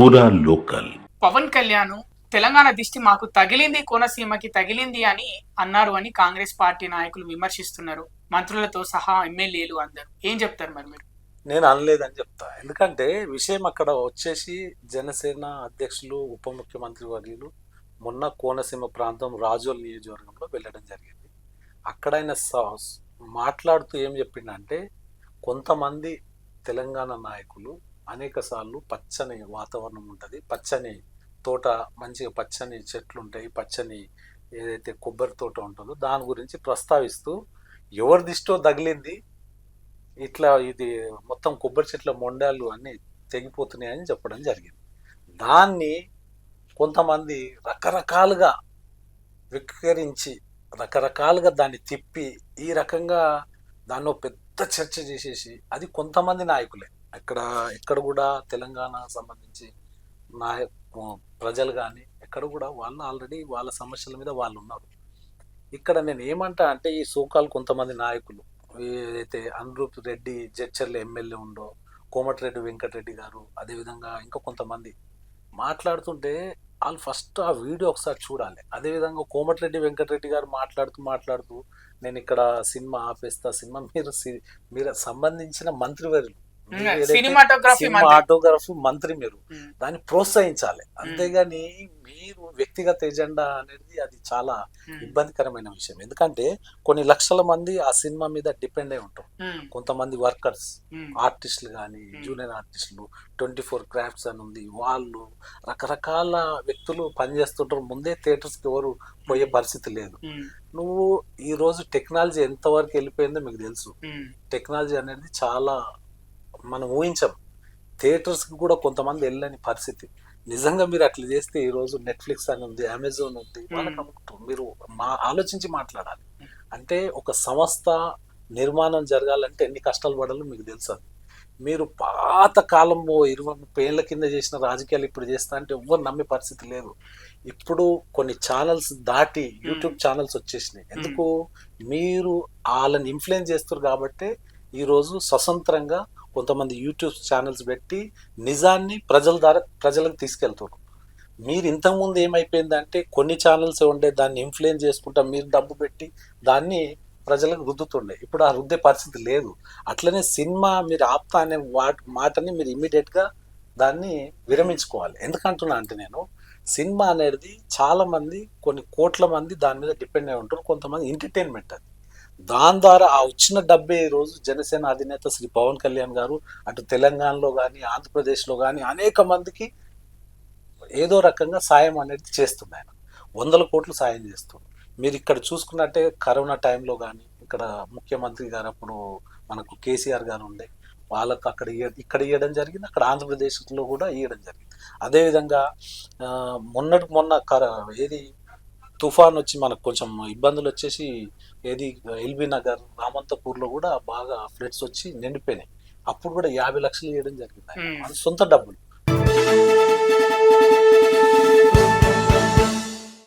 పూరా లోకల్. పవన్ కళ్యాణ్ తెలంగాణ దిష్టి మాకు తగిలింది కోనసీమకి తగిలింది అని అన్నారు అని కాంగ్రెస్ పార్టీ నాయకులు విమర్శిస్తున్నారు. మంత్రులతో సహా ఎమ్మెల్యేలు అందరూ. ఏం చెప్తారు మరి మీరు? నేను అనలేదని చెప్తా. ఎందుకంటే విషయం అక్కడ వచ్చేసి జనసేన అధ్యక్షులు ఉప ముఖ్యమంత్రి వర్యులు మొన్న కోనసీమ ప్రాంతం రాజోల్ నియోజకవర్గంలో వెళ్ళడం జరిగింది. అక్కడ ఆయన మాట్లాడుతూ ఏం చెప్పిండంటే కొంతమంది తెలంగాణ నాయకులు అనేక సార్లు పచ్చని వాతావరణం ఉంటుంది. పచ్చని తోట మంచిగా పచ్చని చెట్లు ఉంటాయి పచ్చని ఏదైతే కొబ్బరి తోట ఉంటుందో దాని గురించి ప్రస్తావిస్తూ ఎవరి దిష్టో తగిలింది ఇట్లా ఇది మొత్తం కొబ్బరి చెట్ల మొండాలు అన్ని తెగిపోతున్నాయని చెప్పడం జరిగింది. దాన్ని కొంతమంది రకరకాలుగా వికరించి రకరకాలుగా దాన్ని తిప్పి ఈ రకంగా దాన్ని పెద్ద చర్చ చేసేసి అది కొంతమంది నాయకులే. ఎక్కడ ఎక్కడ కూడా తెలంగాణ సంబంధించి నాయ ప్రజలు కానీ ఎక్కడ కూడా వాళ్ళు ఆల్రెడీ వాళ్ళ సమస్యల మీద వాళ్ళు ఉన్నారు. ఇక్కడ నేను ఏమంటా అంటే ఈ సోకాలు కొంతమంది నాయకులు ఏదైతే అనురూప్ రెడ్డి జడ్చర్ల ఎమ్మెల్యే ఉండో కోమటిరెడ్డి వెంకటరెడ్డి గారు అదేవిధంగా ఇంకా కొంతమంది మాట్లాడుతుంటే వాళ్ళు ఫస్ట్ ఆ వీడియో ఒకసారి చూడాలి. అదేవిధంగా కోమటిరెడ్డి వెంకటరెడ్డి గారు మాట్లాడుతూ మాట్లాడుతూ నేను ఇక్కడ సినిమా ఆపేస్తా సినిమా మీరు సి- మీరు సంబంధించిన మంత్రివర్యులు సినిమాటోగ్రఫీ సినిమాటోగ్రఫీ మంత్రి. మీరు. దాన్ని ప్రోత్సహించాలి. అంతేగాని మీరు వ్యక్తిగత ఎజెండా అనేది అది చాలా ఇబ్బందికరమైన విషయం. ఎందుకంటే కొన్ని లక్షల మంది ఆ సినిమా మీద డిపెండ్ అయి ఉంటారు కొంతమంది వర్కర్స్ ఆర్టిస్టులు కానీ. జూనియర్ ఆర్టిస్టులు ట్వంటీ ఫోర్ క్రాఫ్ట్స్ అని ఉంది. వాళ్ళు రకరకాల వ్యక్తులు పనిచేస్తుంటారు. ముందే థియేటర్స్కి ఎవరు పోయే పరిస్థితి లేదు. నువ్వు ఈ రోజు టెక్నాలజీ ఎంతవరకు వెళ్ళిపోయిందో మీకు తెలుసు. టెక్నాలజీ అనేది చాలా మనం ఊహించం. థియేటర్స్కి కూడా కొంతమంది వెళ్ళని పరిస్థితి. నిజంగా మీరు అట్లా చేస్తే ఈ రోజు నెట్ఫ్లిక్స్ అని ఉంది అమెజాన్ ఉంది. మీరు మా ఆలోచించి మాట్లాడాలి. అంటే ఒక సంస్థ నిర్మాణం జరగాలంటే ఎన్ని కష్టాలు పడాలో మీకు తెలుసు మీరు పాత కాలంలో ఇరవై ఏళ్ళ కింద చేసిన రాజకీయాలు ఇప్పుడు చేస్తా అంటే ఎవ్వరు నమ్మే పరిస్థితి లేదు. ఇప్పుడు కొన్ని ఛానల్స్ దాటి యూట్యూబ్ ఛానల్స్ వచ్చేసినాయి. ఎందుకు? మీరు వాళ్ళని ఇన్ఫ్లుయెన్స్ చేస్తారు కాబట్టి ఈరోజు స్వతంత్రంగా కొంతమంది యూట్యూబ్ ఛానల్స్ పెట్టి నిజాన్ని ప్రజల ద్వారా ప్రజలకు తీసుకెళ్తారు మీరు ఇంతకుముందు ఏమైపోయిందంటే కొన్ని ఛానల్స్ ఉండే దాన్ని ఇన్ఫ్లుయెన్స్ చేసుకుంటా మీరు డబ్బు పెట్టి దాన్ని ప్రజలకు రుద్దుతుండే. ఇప్పుడు ఆ రుద్దే పరిస్థితి లేదు. అట్లనే సినిమా మీరు ఆప్తా అనే వాట్ మాటని మీరు ఇమ్మీడియట్గా దాన్ని విరమించుకోవాలి. ఎందుకంటున్నా అంటే నేను సినిమా అనేది చాలామంది కొన్ని కోట్ల మంది దాని మీద డిపెండ్ అయి ఉంటారు కొంతమంది ఎంటర్టైన్మెంట్ అది. దాని ద్వారా ఆ వచ్చిన డెబ్బై రోజు జనసేన అధినేత శ్రీ పవన్ కళ్యాణ్ గారు అటు తెలంగాణలో కానీ ఆంధ్రప్రదేశ్లో కానీ అనేక మందికి ఏదో రకంగా సాయం అనేది చేస్తున్నాయి ఆయన వందల కోట్లు సాయం చేస్తుంది మీరు ఇక్కడ చూసుకున్నట్టే కరోనా టైంలో కానీ ఇక్కడ ముఖ్యమంత్రి గారు అప్పుడు మనకు కేసీఆర్ గారు ఉండే వాళ్ళకు అక్కడ ఇక్కడ ఇవ్వడం జరిగింది అక్కడ ఆంధ్రప్రదేశ్లో కూడా ఇవ్వడం జరిగింది. అదేవిధంగా మొన్నటి మొన్న కర ఏది తుఫాన్ వచ్చి మనకు కొంచెం ఇబ్బందులు వచ్చేసి ఏది ఎల్బీ నగర్ రామంతపూర్లో కూడా బాగా ఫ్లడ్స్ వచ్చి నిండిపోయినాయి. అప్పుడు కూడా యాభై లక్షలు ఇవ్వడం జరిగింది సొంత డబ్బులు.